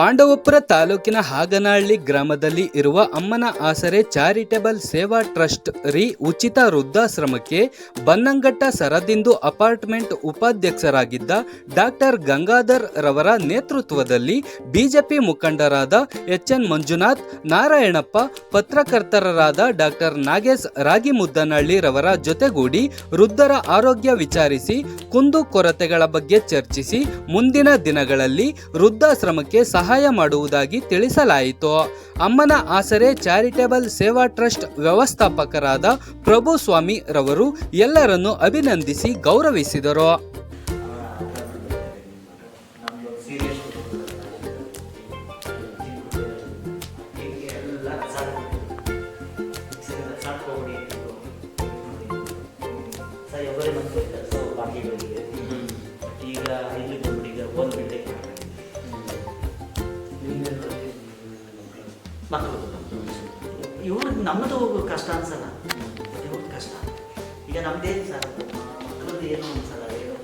ಪಾಂಡವಪುರ ತಾಲೂಕಿನ ಹಾಗನಹಳ್ಳಿ ಗ್ರಾಮದಲ್ಲಿ ಇರುವ ಅಮ್ಮನ ಆಸರೆ ಚಾರಿಟೇಬಲ್ ಸೇವಾ ಟ್ರಸ್ಟ್ ರಿ ಉಚಿತ ವೃದ್ಧಾಶ್ರಮಕ್ಕೆ ಬನ್ನಂಗಟ್ಟ ಸರದಿಂದು ಅಪಾರ್ಟ್ಮೆಂಟ್ ಉಪಾಧ್ಯಕ್ಷರಾಗಿದ್ದ ಡಾಕ್ಟರ್ ಗಂಗಾಧರ್ ರವರ ನೇತೃತ್ವದಲ್ಲಿ ಬಿಜೆಪಿ ಮುಖಂಡರಾದ ಎಚ್ ಎನ್ ಮಂಜುನಾಥ್, ನಾರಾಯಣಪ್ಪ ಪತ್ರಕರ್ತರಾದ ಡಾಕ್ಟರ್ ನಾಗೇಶ್ ರಾಗಿಮುದ್ದನಹಳ್ಳಿ ರವರ ಜೊತೆಗೂಡಿ ವೃದ್ಧರ ಆರೋಗ್ಯ ವಿಚಾರಿಸಿ, ಕುಂದು ಕೊರತೆಗಳ ಬಗ್ಗೆ ಚರ್ಚಿಸಿ, ಮುಂದಿನ ದಿನಗಳಲ್ಲಿ ವೃದ್ಧಾಶ್ರಮಕ್ಕೆ ಸಹಾಯ ಮಾಡುವುದಾಗಿ ತಿಳಿಸಲಾಯಿತು. ಅಮ್ಮನ ಆಸರೆ ಚಾರಿಟೇಬಲ್ ಸೇವಾ ಟ್ರಸ್ಟ್ ವ್ಯವಸ್ಥಾಪಕರಾದ ಪ್ರಭು ಸ್ವಾಮಿ ರವರು ಎಲ್ಲರನ್ನು ಅಭಿನಂದಿಸಿ ಗೌರವಿಸಿದರು.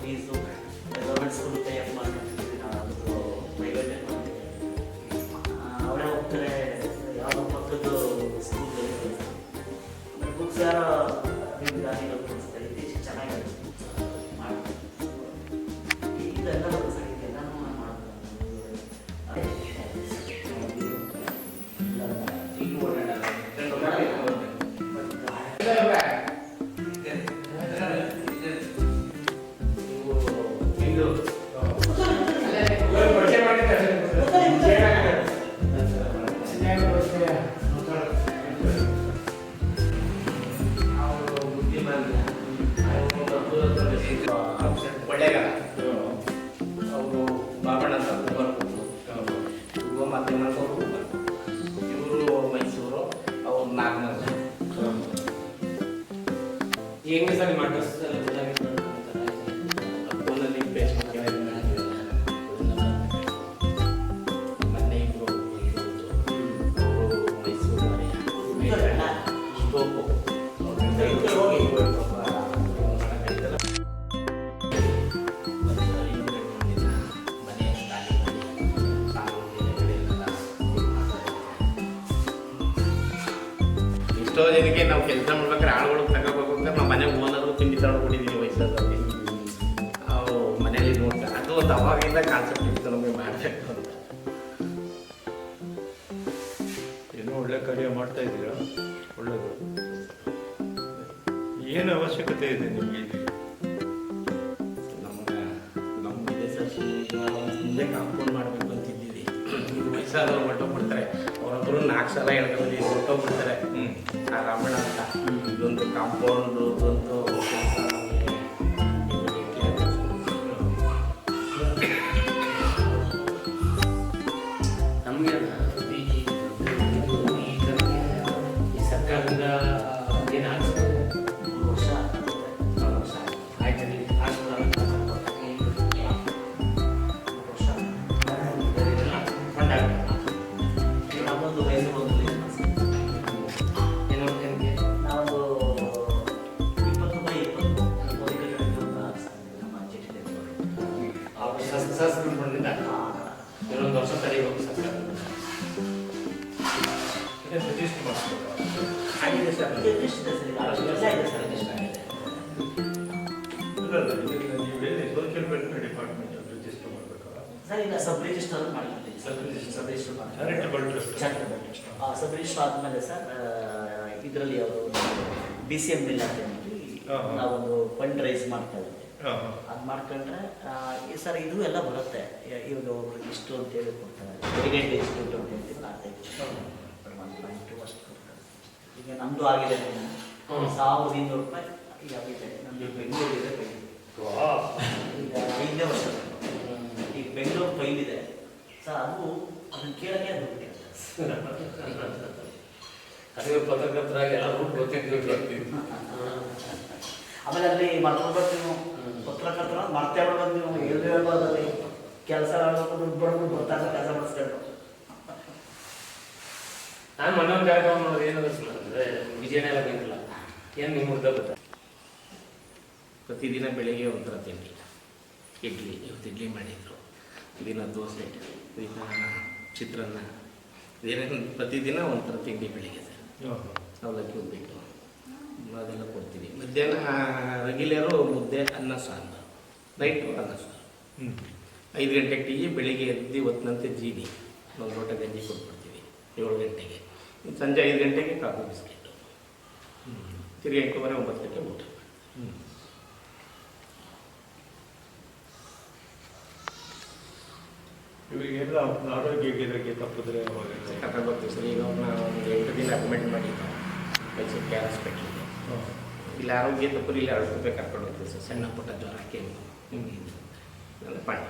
piso, Agora ou menos quando tem a ಎಷ್ಟೋ ಜನಕ್ಕೆ ನಾವು ಕೆಲಸ ಮಾಡ್ಬೇಕಾದ್ರೆ ಆಳುಗಳು ತಗೋಬೇಕು ಅಂತ ನಮ್ಮ ಮನೆಗೆ ಓನರು ತಿಂಡಿ ತಗೊಂಡ್ಬಿಟ್ಟಿದ್ದೀನಿ ವಯಸ್ಸಲ್ಲಿ ಅವು ಮನೇಲಿ ನೋಡ್ತಾ ಅದು ಒಂದು ಅವಾಗಿಂದ ಕಾನ್ಸೆಪ್ಟ್ ಇತ್ತು, ನಮಗೆ ಮಾಡಬೇಕು ಅಂತ. ಏನೋ ಒಳ್ಳೆ ಕಾರ್ಯ ಮಾಡ್ತಾ ಇದ್ದೀರಾ ಒಳ್ಳೆಯದು ಏನು ಅವಶ್ಯಕತೆ ಇದೆ ನಿಮಗೆ? ನಮ್ಗೆ ನಮ್ಮ ಇದೆ ಸರ್ ಮುಂದೆ ಕಾಂಪೌಂಡ್ ಮಾಡಬೇಕು ಅಂತಿದ್ದೀವಿ ಇದು ವಯಸ್ಸಾದವ್ರು ಹೊರಟೋಗ್ಬಿಡ್ತಾರೆ ಅವರೊಬ್ಬರು ನಾಲ್ಕು ಸಲ ಹೇಳ್ಕೊಂಡು ಹೊರಟೋಗ್ಬಿಡ್ತಾರೆ ಆ ರಾಮಣ್ಣ ಅಂತ ಇದೊಂದು ಕಾಂಪೌಂಡ್ ಒಂದು ಇದರಲ್ಲಿ ಅವರು ಬಿ ಸಿ ಎಂ ಬಿಲ್ ಅಂತ ಹೇಳಿ. ನಾವೊಂದು ಫಂಡ್ ರೈಸ್ ಮಾಡ್ತಾ ಇದ್ದೀವಿ ಅದು ಮಾಡ್ಕೊಂಡ್ರೆ ಈ ಸರ್ ಇದು ಎಲ್ಲ ಬರುತ್ತೆ. ಇವಾಗ ಒಬ್ರು ಇಷ್ಟು ಅಂತೇಳಿ ಕೊಡ್ತಾರೆ. ಇಷ್ಟು ಅಂತ ಹೇಳ್ತೀವಿ ಒನ್ ಪಾಯಿಂಟ್ ಟು ಅಷ್ಟು ಕೊಡ್ತಾರೆ. ಈಗ ನಮ್ಮದು ಆಗಿದೆ. ಸಾವಿರದ ಇನ್ನೂರು ರೂಪಾಯಿ ಈಗ ಆಗಿದೆ ನಮ್ಮದು ಬೆಂಗಳೂರಿದೆ ಈಗ ಐದನೇ ವರ್ಷ. ಈಗ ಬೆಂಗಳೂರು ಫೈಲ್ ಇದೆ ಸರ್ ಅದು ಅದನ್ನು ಕೇಳಕ್ಕೆ ದುಡ್ಡು ಅದೇ ಪತ್ರಕರ್ತರಾಗಿ ಎಲ್ಲರೂ ಗೊತ್ತಿದ್ದು ಆಮೇಲೆ ಅಲ್ಲಿ ಮಾಡ್ಕೊಂಡು ಬರ್ತೀವಿ ನಾವು. ಪತ್ರಕರ್ತರ ಮಾಡ್ತಾ ಬಿಡ್ಬೋದು ನೀವು. ಎಲ್ಲೂ ಹೇಳ್ಬೋದು ಅಲ್ಲಿ? ಕೆಲಸ ಹೇಳ್ಬೇಕು ದುಡ್ಡು ಬರ್ತಾರೆ ಕೆಲಸ ಮಾಡಿಸ್ಕೊಂಡು. ನಾನು ಮನೋ ಕಾರ್ಯಕ್ರಮ ನೋಡೋದು ಏನು ಅಂದ್ರೆ ವಿಜಯನಗರ ಬೇಕಿಲ್ಲ ಏನು ನಿಮ್ಮ ಮುದ್ದೆ ಗೊತ್ತಾ? ಪ್ರತಿದಿನ ಬೆಳಿಗ್ಗೆ ಒಂಥರ ತಿಂಡಿ. ಇಡ್ಲಿ ಇವತ್ತು ಇಡ್ಲಿ ಮಾಡಿದ್ರು. ದಿನ ದೋಸೆ ದಿನ ಚಿತ್ರಾನ್ನ. ಏನೇನು ಪ್ರತಿದಿನ ಒಂಥರ ತಿಂಡಿ ಬೆಳಿಗ್ಗೆ. ಸರ್ ಅವಲಕ್ಕಿ ಉಪ್ಪಿಟ್ಟು. ಅದೆಲ್ಲ ಕೊಡ್ತೀವಿ ಮಧ್ಯಾಹ್ನ ರೆಗ್ಯುಲರು ಮುದ್ದೆ ಅನ್ನ ಸಾಂಬಾರು. ನೈಟು ಅನ್ನ ಸಾರು ಹ್ಞೂ ಐದು ಗಂಟೆ ಟೀ ಬೆಳಿಗ್ಗೆ ಎದ್ದು ಹೊತ್ತಿನಂತೆ ಜೀನಿ. ಒಂದು ಲೋಟ ಗಂಜಿ ಕೊಟ್ಬಿಡ್ತೀವಿ ಏಳು ಗಂಟೆಗೆ. ಸಂಜೆ ಐದು ಗಂಟೆಗೆ ಕಾಫಿ ಬಿಸ್ಕೆಟು. ತಿರುಗಿ ಎಂಟೂವರೆ ಒಂಬತ್ತು ಗಂಟೆ ಊಟ. ಹ್ಞೂ ಇವಾಗೆಲ್ಲ ಆರೋಗ್ಯ ಗಿರೋಗ್ಯ ತಪ್ಪಿದ್ರೆ ಅವಾಗ ಕರ್ಕೊಂಡು ಬರ್ತೀವಿ ಸರ್ ಈಗ ಅವ್ರನ್ನ ಒಂದು ಎಂಟು ದಿನ ಅಡ್ಮಿಟ್ ಮಾಡಿದ್ದೆ ಮೈಸೂರು ಕೇರ್ ಹಾಸ್ಪಿಟ್ಲಿಗೆ ಇಲ್ಲಿ ಆರೋಗ್ಯ ತಪ್ಪರು ಇಲ್ಲಿ ಎರಡು ರೂಪಾಯಿ ಕರ್ಕೊಂಡು ಹೋಗ್ತೀವಿ ಸರ್. ಸಣ್ಣ ಪುಟ್ಟ ಜ್ವರ ಕೆಮ್ಮು ಎಲ್ಲ ಮಾಡಿ.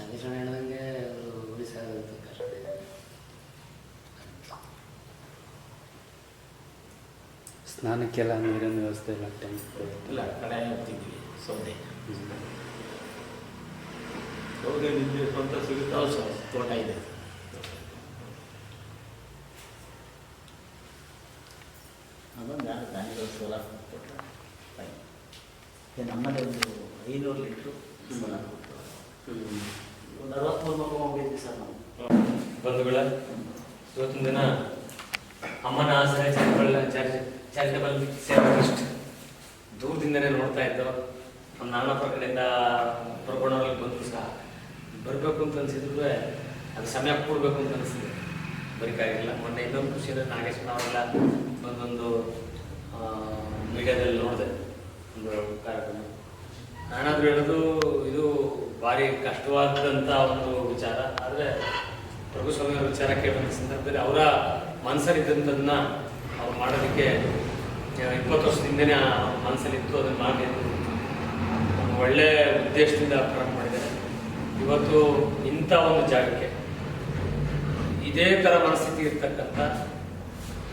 ಅದೇ ಹೇಳ್ದಂಗೆ ಸ್ನಾನಕ್ಕೆಲ್ಲ ನೀರಿನ ವ್ಯವಸ್ಥೆ ಎಲ್ಲ ಟೈಮ್ ಇಲ್ಲ ಕಡೆ ಹೋಗ್ತಿದ್ವಿ ಸೌದೆ. ಸೌದೆ ನಿಮಗೆ ಸ್ವಂತ ಸಿಗುತ್ತಾ? ಹೌದು ಸರ್ ತೋಟ ಇದೆ. ಅದೊಂದು ಯಾರು ದಾನಿಗಳು ಸೋಲಾರ್ ಕೊಟ್ಟರೆ ನಮ್ಮಲ್ಲಿ ಒಂದು ಐನೂರು ಲೀಟ್ರು ಸೋಲಾರ್ ಕೊಟ್ಟು ಒಂದು ಅರವತ್ತ್ಮೂರು ಮಗು ಹೋಗಿದ್ವಿ ಸರ್ ನಾವು. ಬಂಧುಗಳ ಇವತ್ತಿನ ದಿನ ಅಮ್ಮನ ಆಸರೆ ಚಾರಿಟಬಲ್ ಚಾರಿಟಬಲ್ ಸೇವಾ ಟ್ರಸ್ಟ್ ದೂರದಿಂದನೇ ನೋಡ್ತಾ ಇದ್ದು ನಮ್ಮ ನಾನಾ ಕಡೆಯಿಂದ ಬರ್ಕೊಂಡವ್ರಿಗೆ ಬಂದರೂ ಸಹ ಬರಬೇಕು ಅಂತ ಅನಿಸಿದ್ರು ಅದು ಸಮಯ ಕೂಡಬೇಕು ಅಂತ ಅನಿಸಿದೆ. ಬರೀಕಾಗಿಲ್ಲ ಮೊನ್ನೆ ಇನ್ನೊಂದು ಖುಷಿ ಅಂದರೆ ನಾಗೇಶ್ವರ ಅವರೆಲ್ಲ ಬಂದೊಂದು ಮೀಡಿಯಾದಲ್ಲಿ ನೋಡಿದೆ ಒಂದು ಕಾರ್ಯಕ್ರಮ. ನಾನಾದರೂ ಹೇಳೋದು ಇದು ಭಾರಿ ಕಷ್ಟವಾದಂಥ ಒಂದು ವಿಚಾರ. ಆದರೆ ಪ್ರಭು ಸ್ವಾಮಿ ಅವರ ವಿಚಾರ ಕೇಳುವಂಥ ಸಂದರ್ಭದಲ್ಲಿ ಅವರ ಮನಸ್ಸಲ್ಲಿದ್ದಂಥದ್ದನ್ನ ಅವ್ರು ಮಾಡೋದಕ್ಕೆ ಇಪ್ಪತ್ತು ವರ್ಷದಿಂದನೇ ಆ ಮನಸ್ಸಲ್ಲಿತ್ತು ಅದನ್ನು ಮಾಡಿ ಅಂತ ಒಂದು ಒಳ್ಳೆ ಉದ್ದೇಶದಿಂದ ಪ್ರಾರಂಭ ಮಾಡಿದ್ದಾರೆ. ಇವತ್ತು ಇಂಥ ಒಂದು ಜಾಗಕ್ಕೆ ಇದೇ ಥರ ಮನಸ್ಥಿತಿ ಇರ್ತಕ್ಕಂಥ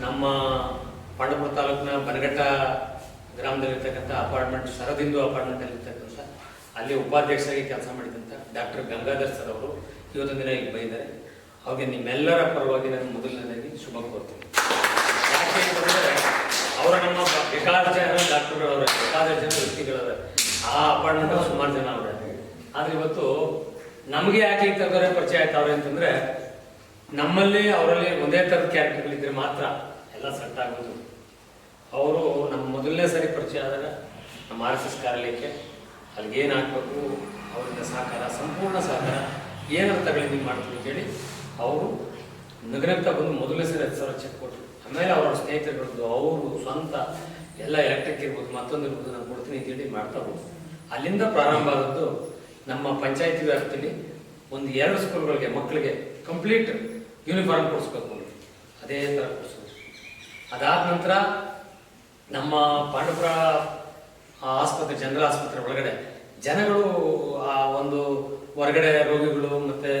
ನಮ್ಮ ಪಾಂಡವಪುರ ತಾಲೂಕಿನ ಬನಘಟ್ಟ ಗ್ರಾಮದಲ್ಲಿರ್ತಕ್ಕಂಥ ಅಪಾರ್ಟ್ಮೆಂಟ್, ಶರದಿಂದು ಅಪಾರ್ಟ್ಮೆಂಟಲ್ಲಿರ್ತಕ್ಕಂಥ ಅಲ್ಲಿ ಉಪಾಧ್ಯಕ್ಷರಾಗಿ ಕೆಲಸ ಮಾಡಿದಂಥ ಡಾಕ್ಟರ್ ಗಂಗಾಧರ್ ಸರ್ ಅವರು ಇವತ್ತೊಂದು ದಿನ ಇಲ್ಲಿ ಬಂದಿದ್ದಾರೆ. ಅವ್ರಿಗೆ ನಿಮ್ಮೆಲ್ಲರ ಪರವಾಗಿ ನಾನು ಮೊದಲನೇದಾಗಿ ಶುಭ ಕೋರ್ತೀನಿ ಯಾಕೆ ಅವರ ನಮ್ಮ ಬೇಕಾದ ಜನ, ಡಾಕ್ಟರ್ ಅವರ ಬೇಕಾದ ಜನ ವ್ಯಕ್ತಿಗಳವರ. ಆ ಅಪಾರ್ಟ್ಮೆಂಟ್ ಸುಮಾರು ಜನ ಅವರೇ. ಆದ್ರೆ ಇವತ್ತು ನಮಗೆ ಯಾಕೆ ಥರದವರೇ ಪರಿಚಯ ಆಯ್ತವ್ರೆ ಅಂತಂದ್ರೆ, ನಮ್ಮಲ್ಲಿ ಅವರಲ್ಲಿ ಒಂದೇ ಥರದ ಕ್ಯಾರೆಕ್ಟರ್ಗಳಿದ್ರೆ ಮಾತ್ರ ಎಲ್ಲ ಸೆಟ್ ಆಗೋದು. ಅವರು ನಮ್ಮ ಮೊದಲನೇ ಸರಿ ಪರಿಚಯ ಆದಾಗ ನಮ್ಮ ಆರ್ ಎಸ್ ಎಸ್ ಕಾರ್ಯಾಲಯಕ್ಕೆ ಅಲ್ಲಿಗೆ ಏನು ಹಾಕಬೇಕು, ಅವರಿಂದ ಸಹಕಾರ, ಸಂಪೂರ್ಣ ಸಹಕಾರ ಏನು ತಗೊಳ್ಳಿ, ನೀವು ಮಾಡ್ತೀವಿ ಅಂತೇಳಿ ಅವರು ನಗರಕ್ಕೆ ಬಂದು ಮೊದಲನೇ ಸರಿ ಹತ್ತು ಸಾವಿರ ಚೆಕ್ ಕೊಟ್ಟರು ಆಮೇಲೆ ಅವರ ಸ್ನೇಹಿತರುಗಳದ್ದು, ಅವರು ಸ್ವಂತ ಎಲ್ಲ ಎಲೆಕ್ಟ್ರಿಕ್ ಇರ್ಬೋದು ಮತ್ತೊಂದು ಇರ್ಬೋದು, ನಾನು ಕೊಡ್ತೀನಿ ಅಂತೇಳಿ ಮಾಡ್ತಾ ಹೋಗ್ಬೋದು ಅಲ್ಲಿಂದ ಪ್ರಾರಂಭ ಆದದ್ದು ನಮ್ಮ ಪಂಚಾಯತಿ ವ್ಯಾಪ್ತಿಯಲ್ಲಿ ಒಂದು ಎರಡು ಸ್ಕೂಲ್ಗಳಿಗೆ ಮಕ್ಕಳಿಗೆ ಕಂಪ್ಲೀಟ್ ಯೂನಿಫಾರ್ಮ್ ಕೊಡಿಸ್ಬೇಕು ಅದೇ ಥರ ಕೊಡಿಸೋದು ಅದಾದ ನಂತರ ನಮ್ಮ ಪಾಂಡವಪುರ ಆ ಆಸ್ಪತ್ರೆ, ಜನರಲ್ ಆಸ್ಪತ್ರೆ ಒಳಗಡೆ ಜನಗಳು, ಆ, ಒಂದು ಹೊರಗಡೆ ರೋಗಿಗಳು ಮತ್ತೆ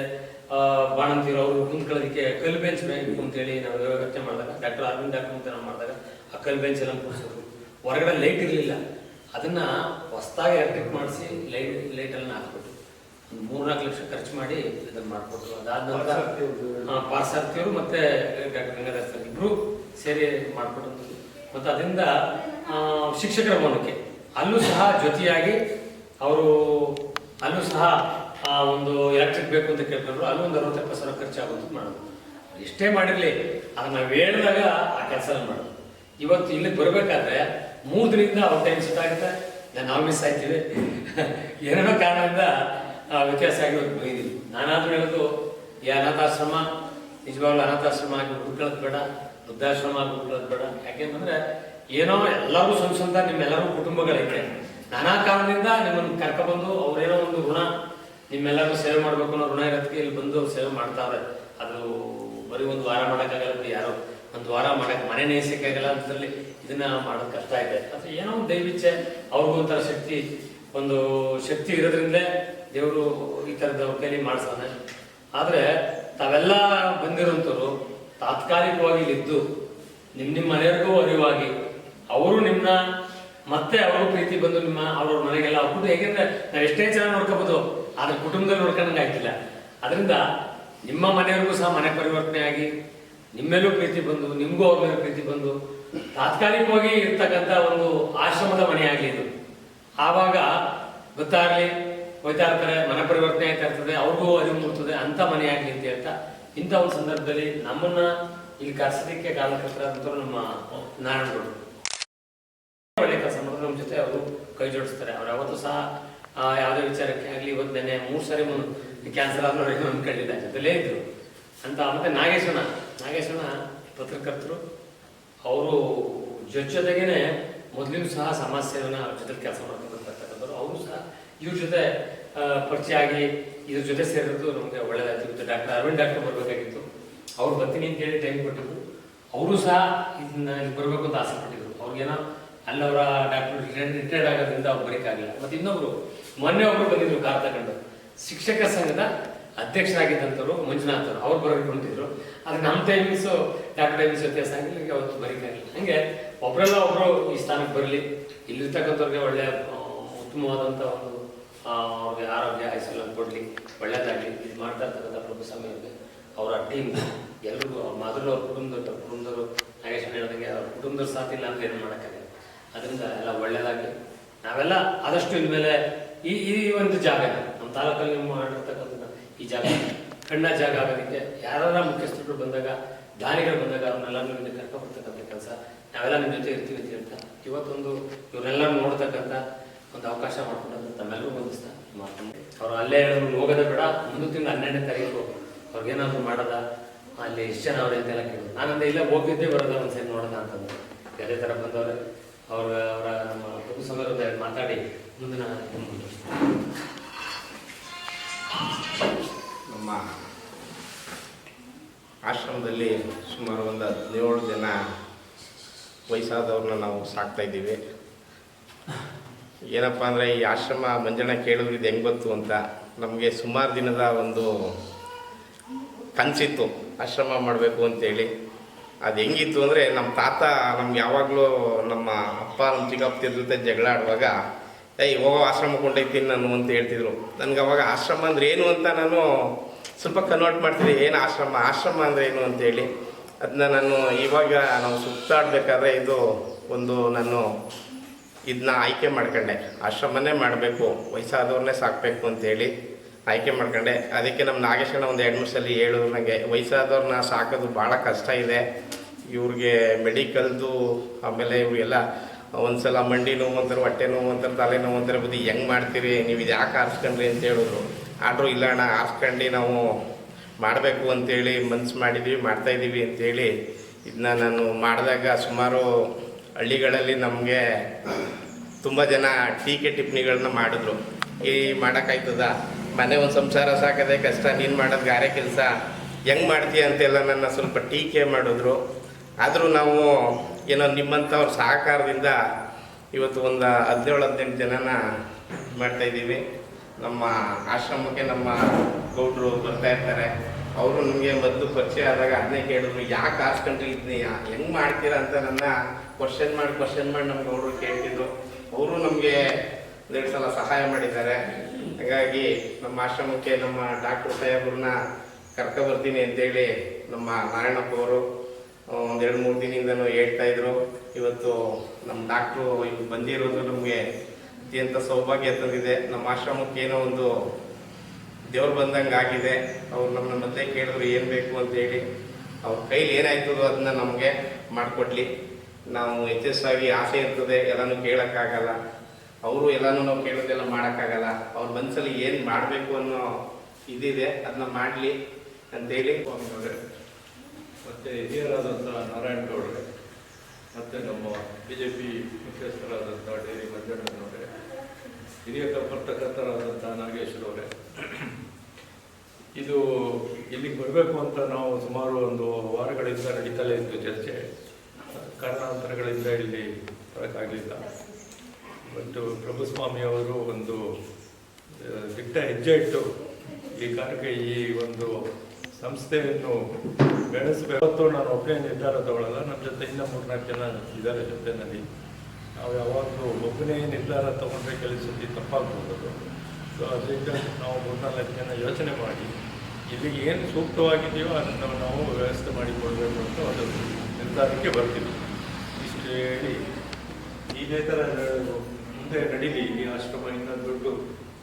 ಆ, ಬಾಣಂತಿರು ಅವರು ಕುಂತ್ಕೊಳ್ಳೋದಕ್ಕೆ ಕಲ್ಲು ಬೆಂಚ್ ಬೇಕು ಅಂತೇಳಿ ನಾವು ವ್ಯವಸ್ಥೆ ಮಾಡಿದಾಗ ಡಾಕ್ಟರ್ ಅರವಿಂದ್ ಡಾಕ್ಟರ್ ಅಂತ ನಾವು ಮಾಡಿದಾಗ ಆ ಕಲ್ ಬೆಂಚ್ ಎಲ್ಲ ಕೂರಿಸಿದ್ರು ಹೊರಗಡೆ ಲೈಟ್ ಇರಲಿಲ್ಲ. ಅದನ್ನು ಹೊಸ್ದಾಗಿ ಎಲೆಕ್ಟ್ರಿಕ್ ಮಾಡಿಸಿ ಲೈಟ್ ಲೈಟೆಲ್ಲ ಹಾಕ್ಬಿಟ್ಟು ಒಂದು ಮೂರ್ನಾಲ್ಕು ಲಕ್ಷ ಖರ್ಚು ಮಾಡಿ ಇದನ್ನು ಮಾಡಿಕೊಟ್ರು. ಅದಾದ ನಂತರ ಪಾರ್ಸಾರ್ಥಿಯವರು ಮತ್ತೆ ಡಾಕ್ಟರ್ ಗಂಗಾಧರ್ ಸರ್ ಇಬ್ರು ಸೇರಿ ಮಾಡಿಕೊಟ್ಟಂಥದ್ದು ಮತ್ತು ಅದರಿಂದ ಶಿಕ್ಷಕರ ಮೌನಕ್ಕೆ. ಅಲ್ಲೂ ಸಹ ಜೊತೆಯಾಗಿ ಅವರು ಅಲ್ಲೂ ಸಹ ಒಂದು ಎಲೆಕ್ಟ್ರಿಕ್ ಬೇಕು ಅಂತ ಕೇಳ್ಕೊಂಡ್ರು, ಅಲ್ಲಿ ಒಂದು ಅರವತ್ತು ಎಪ್ಪತ್ತು ಸಾವಿರ ಖರ್ಚಾಗುತ್ತೆ ಮಾಡೋದು. ಎಷ್ಟೇ ಮಾಡಿರಲಿ ಅದನ್ನ ನಾವು ಹೇಳಿದಾಗ ಆ ಕೆಲಸ ಮಾಡೋದು. ಇವತ್ತು ಇಲ್ಲಿಗೆ ಬರಬೇಕಾದ್ರೆ ಮೂರು ದಿನದಿಂದ ಅವ್ರ ಟೈಮ್ ಸೆಟ್ ಆಗುತ್ತೆ ನಾವು ಮಿಸ್ ಆಯ್ತೀವಿ. ಏನೇನೋ ಕಾರಣದಿಂದ ವ್ಯತ್ಯಾಸ ಆಗಿ ಇವತ್ತು ಬಂದಿದ್ದೀವಿ ನಾನಾದ್ರೂ ಹೇಳೋದು, ಈ ಅನಾಥಾಶ್ರಮ, ನಿಜವಾಗ್ಲೂ ಅನಾಥಾಶ್ರಮ ಆಗಿ ಹುಡ್ಕೊಳ್ಳೋದು ಬೇಡ, ವೃದ್ಧಾಶ್ರಮ ಆಗಿ ಹುಡ್ಕೊಳ್ಳೋದು ಬೇಡ. ಯಾಕೆಂತಂದ್ರೆ ಏನೋ ಎಲ್ಲರೂ ಸ್ವಂತ ಸ್ವಂತ ನಿಮ್ಮೆಲ್ಲರೂ ಕುಟುಂಬಗಳೈತೆ. ನಾನಾ ಕಾರಣದಿಂದ ನಿಮ್ಮನ್ನು ಕರ್ಕೊಬಂದು ಅವರೇನೋ ಒಂದು ಋಣ ನಿಮ್ಮೆಲ್ಲರೂ ಸೇವೆ ಮಾಡಬೇಕು ಅನ್ನೋ ಋಣ ಇರೋದಕ್ಕೆ ಇಲ್ಲಿ ಬಂದು ಸೇವೆ ಮಾಡ್ತಾವ್ರೆ ಅದು ಬರೀ ಒಂದು ವಾರ ಮಾಡೋಕ್ಕಾಗಲ್ಲ ಬರೀ ಯಾರು. ಒಂದು ವಾರ ಮಾಡಕ್ಕೆ ಮನೆ ನೇಸಕ್ಕಾಗಲ್ಲ ಅಂತದ್ರಲ್ಲಿ ಇದನ್ನ ಮಾಡೋದು ಕಷ್ಟ ಇದೆ. ಅಥವಾ ಏನೋ ಒಂದು ದೈವಿಚ್ಛೆ, ಅವ್ರಿಗೂ ಒಂಥರ ಶಕ್ತಿ, ಒಂದು ಶಕ್ತಿ ಇರೋದ್ರಿಂದ ದೇವರು ಈ ಥರದ ಕೈಲಿ ಮಾಡಿಸ್ತಾನೆ. ಆದರೆ ತಾವೆಲ್ಲ ಬಂದಿರೋಂಥವ್ರು ತಾತ್ಕಾಲಿಕವಾಗಿ ಇಲ್ಲಿದ್ದು ನಿಮ್ಮ ನಿಮ್ಮ ಮನೆಯವ್ರಿಗೂ ಅರಿವಾಗಿ, ಅವರು ನಿಮ್ಮನ್ನ ಮತ್ತೆ ಅವರು ಪ್ರೀತಿ ಬಂದು ನಿಮ್ಮ ಅವ್ರವ್ರ ಮನೆಗೆಲ್ಲ ಹೋಗ್ಬಿಟ್ಟು ಹೇಗೆಂದ್ರೆ ನಾವು ಎಷ್ಟೇ ಚೆನ್ನಾಗಿ ನೋಡ್ಕೋಬೋದು, ಆದ್ರೆ ಕುಟುಂಬದಲ್ಲಿ ನೋಡ್ಕೊಂಡಂಗೆ ಆಯ್ತಿಲ್ಲ. ಅದರಿಂದ ನಿಮ್ಮ ಮನೆಯವ್ರಿಗೂ ಸಹ ಮನೆ ಪರಿವರ್ತನೆ ಆಗಿ ನಿಮ್ಮೇಲೂ ಪ್ರೀತಿ ಬಂದು, ನಿಮಗೂ ಅವ್ರ ಮೇಲೆ ಪ್ರೀತಿ ಬಂದು, ತಾತ್ಕಾಲಿಕವಾಗಿ ಇರ್ತಕ್ಕಂಥ ಒಂದು ಆಶ್ರಮದ ಮನೆ ಆಗಲಿ ಇದು. ಆವಾಗ ಗೊತ್ತಾಗಲಿ ಇರಲಿ ಹೋಯ್ತಾ ಇರ್ತಾರೆ, ಮನೆ ಪರಿವರ್ತನೆ ಆಯ್ತಾ ಇರ್ತದೆ, ಅವ್ರಿಗೂ ಅರಿವು ಮೂಡ್ತದೆ ಅಂತ ಮನೆ ಆಗಲಿ ಅಂತ ಹೇಳ್ತಾ, ಇಂಥ ಒಂದು ಸಂದರ್ಭದಲ್ಲಿ ನಮ್ಮನ್ನ ಇಲ್ಲಿ ಕರೆಸೋದಕ್ಕೆ ಕಾರಣಕರ್ತರಾದಂಥವ್ರು ನಮ್ಮ ನಾರಾಯಣಗೌಡರು. ಒಳ್ಳೆ ಸಮುದ್ರ ಜೊತೆ ಅವರು ಕೈ ಜೋಡಿಸ್ತಾರೆ. ಅವ್ರು ಯಾವತ್ತೂ ಸಹ ಯಾವುದೇ ವಿಚಾರಕ್ಕೆ ಆಗಲಿ, ಇವತ್ತು ನೆನೆ ಮೂರು ಸಾರಿ ಕ್ಯಾನ್ಸಲ್ ಆದ್ರೂ ಅನ್ಕೊಂಡಿದ್ದೆ ಜೊತೆಲೇ ಇದ್ರು. ಅಂತ ಮತ್ತೆ ನಾಗೇಶನ ನಾಗೇಶನ ಪತ್ರಕರ್ತರು, ಅವರು ಜೊತೆ ಜೊತೆಗೇನೆ ಮೊದಲಿಗೂ ಸಹ ಸಮಾಜ ಅವ್ರ ಜೊತೆ ಕೆಲಸ ಮಾಡ್ಕೊಂಡಿರ್ತಕ್ಕಂಥವ್ರು ಅವರು ಸಹ ಇವ್ರ ಜೊತೆ ಪರಿಚಯ ಆಗಿ ಇದ್ರ ಜೊತೆ ಸೇರಿರೋದು ನಮಗೆ ಒಳ್ಳೇದಾಯ್ತು ಇವತ್ತು ಡಾಕ್ಟರ್ ಅರವಿಂದ್ ಡಾಕ್ಟರ್ ಬರಬೇಕಾಗಿತ್ತು. ಅವ್ರು ಬರ್ತೀನಿ ಅಂತ ಹೇಳಿ ಟೈಮ್ ಕೊಟ್ಟಿದ್ರು. ಅವರು ಸಹ ಇದನ್ನ ಬರಬೇಕು ಅಂತ ಆಸೆ ಪಟ್ಟಿದ್ರು. ಅವ್ರಿಗೇನೋ ಅಲ್ಲವರ ಡಾಕ್ಟರ್ ರಿಟೈರ್ಡ್ ಆಗೋದ್ರಿಂದ ಅವ್ರು ಬರೀಕಾಗಿಲ್ಲ. ಮತ್ತೆ ಇನ್ನೊಬ್ರು ಮೊನ್ನೆ ಒಬ್ರು ಬಂದಿದ್ರು ಕಾರ್ ತಗೊಂಡು. ಶಿಕ್ಷಕ ಸಂಘದ ಅಧ್ಯಕ್ಷರಾಗಿದ್ದಂಥವ್ರು ಮಂಜುನಾಥ್ ಅವರು. ಬರೋಕ್ಕೆ ಹೊಂಟಿದ್ರು ಆದ್ರೆ ನಮ್ಮ ಟೈಮಿಂಗ್ಸು ಡಾಕ್ಟರ್ ಟೈಮಿಂಗ್ಸ್ ವ್ಯತ್ಯಾಸ ಆಗಿಲ್ಲ ಹೀಗೆ ಅವತ್ತು ಬರೀಕಾಗಿಲ್ಲ. ಹಂಗೆ ಒಬ್ಬರೆಲ್ಲ ಒಬ್ರು ಈ ಸ್ಥಾನಕ್ಕೆ ಬರಲಿ. ಇಲ್ಲಿರ್ತಕ್ಕಂಥವ್ರಿಗೆ ಒಳ್ಳೆ ಆ, ಉತ್ತಮವಾದಂಥ ಒಂದು ಅವ್ರಿಗೆ ಆರೋಗ್ಯ ಐಶ್ವರ್ಯ ಕೊಡಲಿ ಒಳ್ಳೆಯದಾಗಲಿ ಇದು ಮಾಡ್ತಾ ಇರ್ತಕ್ಕಂಥ ಪ್ರಭು ಸಮಯದಲ್ಲಿ ಅವರ ಟೀಮ್ ಎಲ್ರಿಗೂ ಮೊದಲು ಅವ್ರ ಕುಟುಂಬದ ಕುಟುಂಬದವರು ನಾಗೇಶ್ ಹೇಳಿದಂಗೆ ಅವ್ರ ಕುಟುಂಬದ ಸಾಥ್ ಇಲ್ಲ ಏನು ಮಾಡೋಕ್ಕಾಗಲ್ಲ. ಅದರಿಂದ ಎಲ್ಲ ಒಳ್ಳೇದಾಗಲಿ. ನಾವೆಲ್ಲ ಆದಷ್ಟು ಇನ್ಮೇಲೆ ಈ ಈ ಒಂದು ಜಾಗ ನಮ್ಮ ತಾಲೂಕಲ್ಲಿ ಮಾಡಿರ್ತಕ್ಕಂಥ ಈ ಜಾಗ. ಕಣ್ಣ ಜಾಗ ಆಗೋದಕ್ಕೆ ಯಾರ ಮುಖ್ಯಸ್ಥರು ಬಂದಾಗ ದಾನಿಗಳು ಬಂದಾಗ ಅವ್ರನ್ನೆಲ್ಲ ನಿಮ್ಮಿಂದ ಕರ್ಕೊಂಡ್ಬರ್ತಕ್ಕಂಥ ಕೆಲಸ. ನಾವೆಲ್ಲ ನಿಮ್ಮ ಜೊತೆ ಇರ್ತೀವಿ ಅಂತ ಹೇಳ್ತಾ, ಇವತ್ತೊಂದು ಇವರೆಲ್ಲ ನೋಡ್ತಕ್ಕಂಥ ಒಂದು ಅವಕಾಶ ಮಾಡ್ಕೊಂಡಂತ ತಮ್ಮೆಲ್ಲರೂ ಬಂದಿಸ್ತಾ ಮಾತನ್ನು. ಅವ್ರು ಅಲ್ಲೇ ಹೋಗೋದೇ ಬೇಡ. ಒಂದು ತಿಂಗಳು ಹನ್ನೆರಡನೇ ತಾರೀಕು ಅವ್ರಿಗೇನಾದ್ರು ಮಾಡೋದ, ಅಲ್ಲಿ ಎಷ್ಟು ಜನ ಅವ್ರು ಅಂತೆಲ್ಲ ಕೇಳಿದ್ರು. ನಾನಂದ್ರೆ ಇಲ್ಲೇ ಹೋಗಿದ್ದೆ ಬರೋದ ಒಂದ್ಸರಿ ನೋಡೋಣ ಅಂತಂದ್ರೆ. ಅದೇ ಥರ ಬಂದವ್ರೆ. ಅವ್ರ, ಅವರ ನಮ್ಮ ಕುಟುಂಬ ಮಾತಾಡಿ, ಮುಂದಿನ ನಮ್ಮ ಆಶ್ರಮದಲ್ಲಿ ಸುಮಾರು ಒಂದು ಹದಿನೇಳು ಜನ ವಯಸ್ಸಾದವ್ರನ್ನ ನಾವು ಸಾಕ್ತಾ ಇದ್ದೀವಿ. ಏನಪ್ಪ ಅಂದರೆ ಈ ಆಶ್ರಮ ಮಂಜಣ್ಣ ಕೇಳಿದ್ರಿದ್ದು ಹೆಂಗೆ ಗೊತ್ತು ಅಂತ. ನಮಗೆ ಸುಮಾರು ದಿನದ ಒಂದು ಕನಸಿತ್ತು. ಆಶ್ರಮ ಮಾಡಬೇಕು ಅಂತೇಳಿ. ಅದು ಹೆಂಗಿತ್ತು ಅಂದರೆ ನಮ್ಮ ತಾತ ನಮ್ಗೆ ಯಾವಾಗಲೂ ನಮ್ಮ ಅಪ್ಪ ನಮ್ಮ ಚಿಕ್ಕಪ್ಪತಿಯ ಜೊತೆ ಜಗಳ ಆಡುವಾಗ, ಏಯ್, ಹೋಗೋ ಆಶ್ರಮ ಕೊಂಡೈತೀನಿ ನಾನು ಅಂತ ಹೇಳ್ತಿದ್ರು. ನನಗೆ ಅವಾಗ ಆಶ್ರಮ ಅಂದರೆ ಏನು ಅಂತ ನಾನು ಸ್ವಲ್ಪ ಕನ್ವರ್ಟ್ ಮಾಡ್ತೀನಿ ಏನು ಆಶ್ರಮ? ಆಶ್ರಮ ಅಂದರೆ ಏನು? ಅಂತೇಳಿ ಅದನ್ನ ನಾನು ಇವಾಗ ನಾವು ಸುತ್ತಾಡಬೇಕಾದ್ರೆ ಇದು ಒಂದು ನಾನು ಇದನ್ನ ಆಯ್ಕೆ ಮಾಡ್ಕೊಂಡೆ. ಆಶ್ರಮನೇ ಮಾಡಬೇಕು, ವಯಸ್ಸಾದವ್ರನ್ನೇ ಸಾಕಬೇಕು ಅಂತೇಳಿ ಆಯ್ಕೆ ಮಾಡ್ಕೊಂಡೆ. ಅದಕ್ಕೆ ನಮ್ಮ ನಾಗೇಶಣ್ಣ ಒಂದು ಎರಡು ಮೂರು ಸಲ ಹೇಳಿದ್ರು ನನಗೆ ವಯಸ್ಸಾದವ್ರನ್ನ ಸಾಕೋದು ಭಾಳ ಕಷ್ಟ ಇದೆ. ಇವ್ರಿಗೆ ಮೆಡಿಕಲ್ದು, ಆಮೇಲೆ ಇವ್ರಿಗೆಲ್ಲ ಒಂದು ಸಲ ಮಂಡಿ ನೋವು ಅಂತಾರೆ, ಹೊಟ್ಟೆ ನೋವು ಅಂತಾರೆ, ತಲೆ ನೋವು ಅಂತಾರೆ, ಬುದ್ಧಿ ಹೆಂಗೆ ಮಾಡ್ತೀರಿ, ನೀವು ಇದು ಯಾಕೆ ಆರಿಸ್ಕೊಂಡ್ರಿ ಅಂತ ಹೇಳಿದ್ರು. ಆದರೂ ಇಲ್ಲ ಅಣ್ಣ, ಆರಿಸ್ಕೊಂಡು ನಾವು ಮಾಡಬೇಕು ಅಂತೇಳಿ ಮನ್ಸು ಮಾಡಿದ್ದೀವಿ ಮಾಡ್ತಾಯಿದ್ದೀವಿ ಅಂತೇಳಿ ಇದನ್ನ ನಾನು ಮಾಡಿದಾಗ ಸುಮಾರು ಹಳ್ಳಿಗಳಲ್ಲಿ ನಮಗೆ ತುಂಬ ಜನ ಟೀಕೆ ಟಿಪ್ಪಣಿಗಳನ್ನ ಮಾಡಿದ್ರು. ಈ ಮಾಡೋಕ್ಕಾಯ್ತದ? ಮನೆ ಒಂದು ಸಂಸಾರ ಸಾಕದೆ ಕಷ್ಟ, ನೀನು ಮಾಡೋದು ಗಾರೆ ಕೆಲಸ, ಹೆಂಗೆ ಮಾಡ್ತೀಯ ಅಂತೆಲ್ಲ ನನ್ನ ಸ್ವಲ್ಪ ಟೀಕೆ ಮಾಡಿದ್ರು. ಆದರೂ ನಾವು ಏನೋ ನಿಮ್ಮಂಥವ್ರ ಸಹಕಾರದಿಂದ ಇವತ್ತು ಒಂದು ಹದಿನೇಳು, ಹದಿನೆಂಟು ಜನನ ಮಾಡ್ತಾಯಿದ್ದೀವಿ ನಮ್ಮ ಆಶ್ರಮಕ್ಕೆ ನಮ್ಮ ಗೌಡ್ರು ಬರ್ತಾ ಇರ್ತಾರೆ. ಅವರು ನಿಮಗೆ ಮೊದಲು ಪರಿಚಯ ಆದಾಗ ಅದನ್ನೇ ಕೇಳಿದ್ರು, ಯಾಕೆ ಆರಿಸ್ಕೊಂಡ್ರಿ ಇದನ್ನ ಹೆಂಗೆ ಮಾಡ್ತೀರಾ? ಅಂತ ನನ್ನ ಕ್ವಶನ್ ಮಾಡಿ ಕ್ವಶನ್ ಮಾಡಿ ನಮ್ಮ ಗೌಡ್ರು ಕೇಳ್ತಿದ್ರು. ಅವರು ನಮಗೆ ಒಂದೆರಡು ಸಲ ಸಹಾಯ ಮಾಡಿದ್ದಾರೆ. ಹಾಗಾಗಿ ನಮ್ಮ ಆಶ್ರಮಕ್ಕೆ ನಮ್ಮ ಡಾಕ್ಟರ್ ಸಾಹೇಬ್ರನ್ನ ಕರ್ಕೊ ಬರ್ತೀನಿ ಅಂತೇಳಿ ನಮ್ಮ ನಾರಾಯಣಪ್ಪ ಅವರು ಒಂದೆರಡು ಮೂರು ದಿನದಿಂದನೂ ಹೇಳ್ತಾ ಇದ್ರು. ಇವತ್ತು ನಮ್ಮ ಡಾಕ್ಟ್ರು ಇಲ್ಲಿ ಬಂದಿರೋದು ನಮಗೆ ಅತ್ಯಂತ ಸೌಭಾಗ್ಯ ತಂದಿದೆ. ನಮ್ಮ ಆಶ್ರಮಕ್ಕೆ ಏನೋ ಒಂದು ದೇವ್ರು ಬಂದಂಗೆ ಆಗಿದೆ. ಅವ್ರು ನಮ್ಮನ್ನ ಮತ್ತೆ ಕೇಳಿದ್ರು ಏನು ಬೇಕು ಅಂತೇಳಿ ಅವ್ರ ಕೈಲಿ ಏನಾಯ್ತದೋ ಅದನ್ನ ನಮಗೆ ಮಾಡಿಕೊಡ್ಲಿ. ನಾವು ಹೆಚ್ಚೆಚ್ಚಾಗಿ ಆಸೆ ಇರ್ತದೆ. ಎಲ್ಲನೂ ಕೇಳೋಕ್ಕಾಗಲ್ಲ. ಅವರು ಎಲ್ಲನೂ ನಾವು ಕೇಳೋದೆಲ್ಲ ಮಾಡೋಕ್ಕಾಗಲ್ಲ. ಅವ್ರ ಮನಸ್ಸಲ್ಲಿ ಏನು ಮಾಡಬೇಕು ಅನ್ನೋ ಇದಿದೆ ಅದನ್ನ ಮಾಡಲಿ ಅಂತೇಳಿ ಸ್ವಾಮಿಯವರೇ ಮತ್ತು ಹಿರಿಯರಾದಂಥ ನಾರಾಯಣ ಗೌಡ್ರೆ, ಮತ್ತು ನಮ್ಮ ಬಿ ಜೆ ಪಿ ಮುಖ್ಯಸ್ಥರಾದಂಥ ಡೇರಿ ಮಂಜಣ್ಣನವರೇ ಹಿರಿಯ ಪತ್ರಕರ್ತರಾದಂಥ ನಾಗೇಶ್ವರವರೇ ಇದು ಇಲ್ಲಿಗೆ ಬರಬೇಕು ಅಂತ ನಾವು ಸುಮಾರು ಒಂದು ವಾರಗಳಿಂದ ನಡೀತಲೇ ಇತ್ತು ಚರ್ಚೆ. ಕಾರಣಾಂತರಗಳಿಂದ ಇಲ್ಲಿ ಬರೋಕ್ಕಾಗಲಿಲ್ಲ. ಬಟ್ ಪ್ರಭುಸ್ವಾಮಿ ಅವರು ಒಂದು ದಿಟ್ಟ ಹೆಜ್ಜೆ ಇಟ್ಟು ಈ ಕಾರ್ಯಕ್ಕೆ ಈ ಒಂದು ಸಂಸ್ಥೆಯನ್ನು ಬೆಳೆಸಬೇಕು. ನಾನು ಒಬ್ಬನೇ ನಿರ್ಧಾರ ತಗೊಳ್ಳಲ್ಲ ನಮ್ಮ ಜೊತೆ ಇನ್ನೂ ಮೂರ್ನಾಲ್ಕು ಜನ ಇದ್ದಾರೆ ಜೊತೆಯಲ್ಲಿ. ನಾವು ಯಾವಾಗಲೂ ಒಬ್ಬನೇ ನಿರ್ಧಾರ ತಗೊಂಡ್ರೆ ಕೆಲಸಕ್ಕೆ ತಪ್ಪಾಗ್ಬೋದು ಅದು. ಸೊ ಅದರಿಂದ ನಾವು ಮೂರ್ನಾಲ್ಕು ಜನ ಯೋಚನೆ ಮಾಡಿ ಇಲ್ಲಿಗೆ ಏನು ಸೂಕ್ತವಾಗಿದೆಯೋ ಅದನ್ನು ನಾವು ವ್ಯವಸ್ಥೆ ಮಾಡಿಕೊಡ್ಬೇಕು ಅಂತ ಒಂದು ನಿರ್ಧಾರಕ್ಕೆ ಬರ್ತೀವಿ. ಇಷ್ಟು ಹೇಳಿ ಇದೇ ಥರ ಮುಂದೆ ನಡೀಲಿ ಈ ಆಶ್ರಮ ಇನ್ನೊಂದು ದೊಡ್ಡ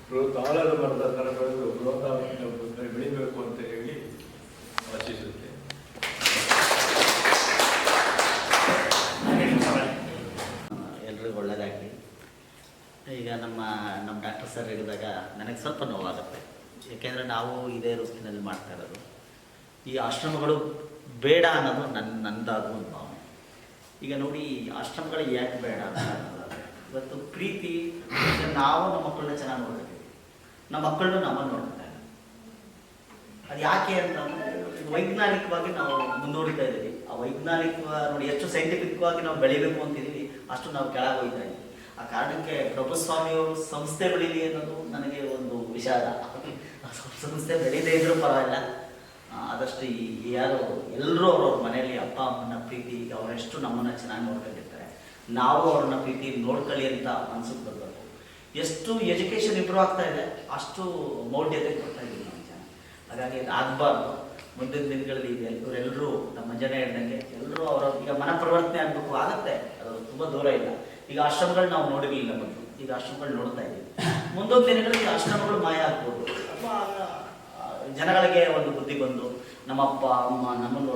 ಬೃಹತ್ ಮರದ ಥರ ಬೆಳೆದು ಬೆಳಿಬೇಕು ಅಂತ ಹೇಳಿ ಆಶಿಸುತ್ತೆ. ಎಲ್ರಿಗೂ ಒಳ್ಳೆಯದಾಗಲಿ ಈಗ ನಮ್ಮ ನಮ್ಮ ಡಾಕ್ಟರ್ ಸರ್ ಹೇಳಿದಾಗ ನನಗೆ ಸ್ವಲ್ಪ ನೋವಾಗುತ್ತೆ. ಏಕೆಂದರೆ ನಾವು ಇದೇ ವೃತ್ತಿನಲ್ಲಿ ಮಾಡ್ತಾ ಇರೋದು. ಈ ಆಶ್ರಮಗಳು ಬೇಡ ಅನ್ನೋದು ನನ್ನ ನಂದಾದ ಒಂದು ಭಾವನೆ. ಈಗ ನೋಡಿ ಆಶ್ರಮಗಳು ಯಾಕೆ ಬೇಡ ಅಂತ. ಇವತ್ತು ಪ್ರೀತಿ ನಾವು ನಮ್ಮ ಮಕ್ಕಳನ್ನ ಚೆನ್ನಾಗಿ ನೋಡ್ತೀವಿ ನಮ್ಮ ಮಕ್ಕಳನ್ನು ನಮ್ಮನ್ನು ನೋಡ್ತಾರೆ ಅದು ಯಾಕೆ ಅಂತಂದರೆ ವೈಜ್ಞಾನಿಕವಾಗಿ ನಾವು ಮುಂದೂಡಿತಾ ಇದ್ದೀವಿ. ಆ ವೈಜ್ಞಾನಿಕ ನೋಡಿ, ಎಷ್ಟು ಸೈಂಟಿಫಿಕ್ವಾಗಿ ನಾವು ಬೆಳಿಬೇಕು ಅಂತಿದ್ದೀವಿ, ಅಷ್ಟು ನಾವು ಕೆಳಗೆ ಹೋಗ್ತಾ ಇದ್ದೀವಿ. ಆ ಕಾರಣಕ್ಕೆ ಪ್ರಭುಸ್ವಾಮಿಯವರು ಸಂಸ್ಥೆ ಬೆಳೀಲಿ ಅನ್ನೋದು ನನಗೆ ಒಂದು ವಿಷಾದ. ಸಂಸ್ಥೆ ಬೆಳೀದೇ ಇದ್ರೂ ಪರವಾಗಿಲ್ಲ. ಆದಷ್ಟು ಈ ಯಾರು ಎಲ್ಲರೂ ಅವ್ರವ್ರ ಮನೆಯಲ್ಲಿ ಅಪ್ಪ, ಅಮ್ಮನ ಪ್ರೀತಿ, ಅವರೆಷ್ಟು ನಮ್ಮನ್ನು ಚೆನ್ನಾಗಿ ನೋಡ್ಕೊಂಡಿರ್ತಾರೆ. ನಾವು ಅವ್ರನ್ನ ಪ್ರೀತಿ ನೋಡ್ಕೊಳ್ಳಿ ಅಂತ ಮನ್ಸಿಗೆ ಬರಬೇಕು ಎಷ್ಟು ಎಜುಕೇಷನ್ ಇಂಪ್ರೂವ್ ಆಗ್ತಾ ಇದೆ, ಅಷ್ಟು ಮೌಢ್ಯತೆ ಕೊಡ್ತಾ ಇದ್ದೀವಿ ನಮ್ಮ ಜನ. ಹಾಗಾಗಿ ಆಗಬಾರ್ದು. ಮುಂದಿನ ದಿನಗಳಲ್ಲಿ ಇದೆ ಇವರೆಲ್ಲರೂ ನಮ್ಮ ಜನ ಹೇಳ್ದಂಗೆ ಎಲ್ಲರೂ ಅವರ ಈಗ ಮನ ಪರಿವರ್ತನೆ ಆಗಬೇಕು ಆಗುತ್ತೆ. ಅದು ತುಂಬ ದೂರ ಇಲ್ಲ. ಈಗ ಆಶ್ರಮಗಳು ನಾವು ನೋಡಿರಲಿಲ್ಲ ಮೊದಲು. ಈಗ ಆಶ್ರಮಗಳು ನೋಡ್ತಾ ಇದ್ದೀವಿ. ಮುಂದೊಂದು ದಿನಗಳಲ್ಲಿ ಆಶ್ರಮಗಳು ಮಾಯ ಆಗ್ಬೋದು. ಜನಗಳಿಗೆ ಒಂದು ಬುದ್ಧಿ ಬಂದು ನಮ್ಮ ಅಪ್ಪ ಅಮ್ಮ, ನಮ್ಮನ್ನು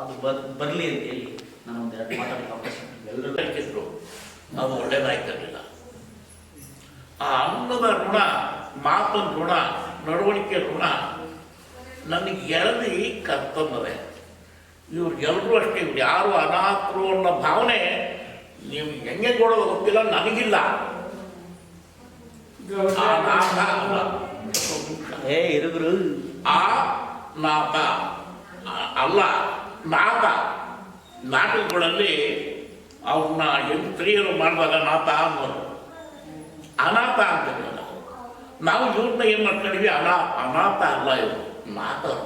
ಅದು ಬರ್ಲಿ ಅಂತ ಹೇಳಿ ನಾನು ಒಂದೆರಡು ಮಾತಾಡೋಕ್ಕೆ ಅವಕಾಶ. ಎಲ್ಲರೂ ಕಲಿತಿದ್ರು. ಅದು ಒಳ್ಳೇದಾಯ್ತಿರಲಿಲ್ಲ ಆ ಅನ್ನದ ಋಣ ಮಾತಿನ ಋಣ ನಡವಳಿಕೆ ಋಣ ನನಗೆ ಎಳದಿ ಕರ್ತಂಬದೆ ಇವ್ರು ಎಲ್ಲರೂ ಅಷ್ಟೇ ಇವ್ರು ಯಾರು ಅನಾಥರು ಅನ್ನೋ ಭಾವನೆ ನೀವು ಹೆಂಗೆ ಕೊಡೋದು ಗೊತ್ತಿಲ್ಲ ನನಗಿಲ್ಲ. ಏ ಇರುಗುರು ಆ ನಾಥ ಅಲ್ಲ ನಾಥ ನಾಟಕಗಳಲ್ಲಿ ಅವ್ರನ್ನ ಹೆಂಗ್ ಸ್ತ್ರೀಯರು ಮಾಡಿದಾಗ ಅನಾಥ ಅನ್ನೋರು ಅನಾಥ ಅಂತ ನಾವು. ಇವ್ರನ್ನ ಏನು ಮಾಡ್ಕೊಂಡಿವಿ? ಅನಾ, ಅನಾಥ ಅಲ್ಲ ಇವರು ನಾಥರು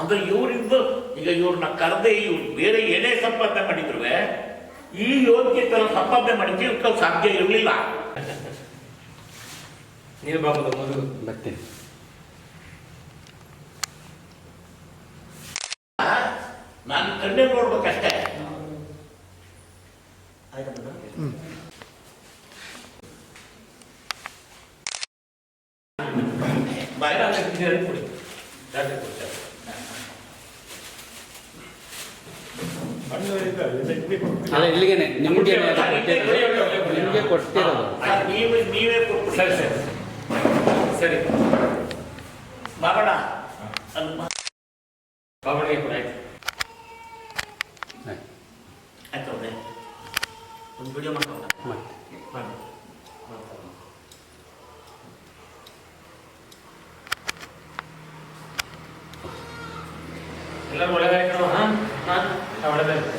ಅಂದ್ರೆ ಇವರಿಂದ, ಈಗ ಇವ್ರನ್ನ ಕರೆದೇ ಇವ್ರು, ಬೇರೆ ಏನೇ ಸಂಪಾದನೆ ಮಾಡಿದ್ರು ಈ ಯೋಗ್ಯತೆ ಸಂಪಾದನೆ ಮಾಡಿದ್ರೆ ಇವ್ಕ ಸಾಧ್ಯ ಇರಲಿಲ್ಲ. ನೀನು ಬಾಬು, ಮೊದಲು ಬರ್ತೀನಿ ನಾನು ಕಣ್ಣೇ ನೋಡ್ಬೇಕಷ್ಟೇ ಆಯ್ತಾ brother? ಬಾಯ್ ಕೊಡಿ ಡಾಕ್ಟರ್ ಕೊಡ್ತಾರೆ. ಅಲ್ಲ ಇಲ್ಲಿಗೆ ನಿಮಗೆ ನಿಮಗೆ ಕೊಡ್ತಿರೋದು. ನೀವೇ ಸರಿ ಸರಿ. ಸರಿ. ಮಾಡೋಣ ಅದು ಬಾಬುಣಿಗೆ ಕೊಡಿ ಆಯ್ತು ಆಯ್ತು, ಆಯ್ತು ಅವ್ರೆ ಒಂದು ವಿಡಿಯೋ ಮಾಡ್ಕೊಳ್ಳ ಮತ್ತೆ ಮಾಡಿ ಎಲ್ಲರೂ ಒಳ್ಳೆದಾಯ್ತು ಹಾಂ ಹಾಂ ಒಳ್ಳೆದಾಯ್ತು